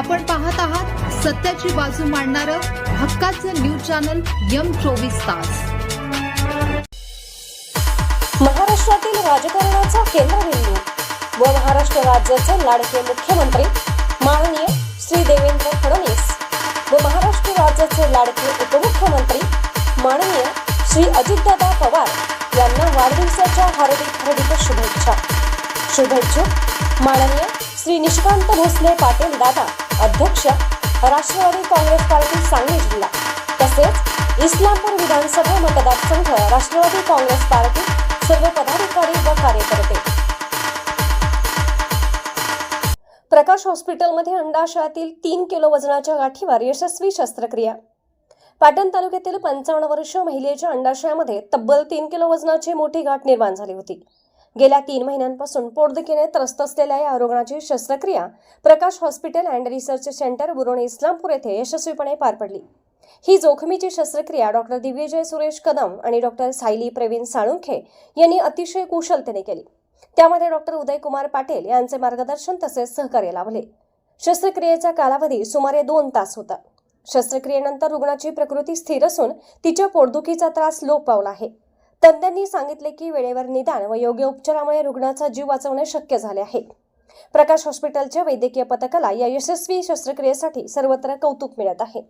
आपण पाहत आहात सत्याची बाजू मांडणारं हक्काचं न्यूज चॅनल यम चोवीस तास. महाराष्ट्रातील राजकारणाचा केंद्रबिंदू. व महाराष्ट्र राज्याचे लाडके मुख्यमंत्री माननीय श्री देवेंद्र फडणवीस. व महाराष्ट्र राज्याचे लाडके उपमुख्यमंत्री माननीय श्री अजितदादा पवार यांना वाढदिवसाच्या हार्दिक हार्दिक शुभेच्छा. शुभेच्छुक माननीय श्री निशिकांत भोसले पाटील दादा अध्यक्ष राष्ट्रवादी काँग्रेस पार्टी सांगली जिल्हा तसेच इस्लामपूर विधानसभा मतदारसंघ राष्ट्रवादी काँग्रेस पार्टी सर्व पदाधिकारी व कार्यकर्ते. प्रकाश हॉस्पिटलमध्ये अंडाशयातील तीन किलो वजनाच्या गाठीवर यशस्वी शस्त्रक्रिया. पाटण तालुक्यातील पंचावन्न वर्ष महिलेच्या अंडाशयामध्ये तब्बल तीन किलो वजनाची मोठी गाठ निर्माण झाली होती. गेल्या तीन महिन्यांपासून पोटदुखीने त्रस्त असलेल्या या रुग्णाची शस्त्रक्रिया Prakash hospital and research centre Buroni Islampur येथे यशस्वीपणे पार पडली. ही जोखमीची शस्त्रक्रिया डॉक्टर दिव्यजय सुरेश कदम आणि डॉक्टर सायली प्रवीण साळुंखे यांनी अतिशय कुशलतेने केली. त्यामध्ये डॉक्टर उदयकुमार पाटील यांचे मार्गदर्शन तसेच सहकार्य लाभले. शस्त्रक्रियेचा कालावधी सुमारे दोन तास होता. शस्त्रक्रियेनंतर रुग्णाची प्रकृती स्थिर असून तिच्या पोटदुखीचा त्रास लोप पावला आहे. तज्ज्ञांनी सांगितले की वेळेवर निदान व योग्य उपचारामुळे रुग्णाचा जीव वाचवणे शक्य झाले आहे. प्रकाश हॉस्पिटलच्या वैद्यकीय पथकाला या यशस्वी शस्त्रक्रियेसाठी सर्वत्र कौतुक मिळत आहे.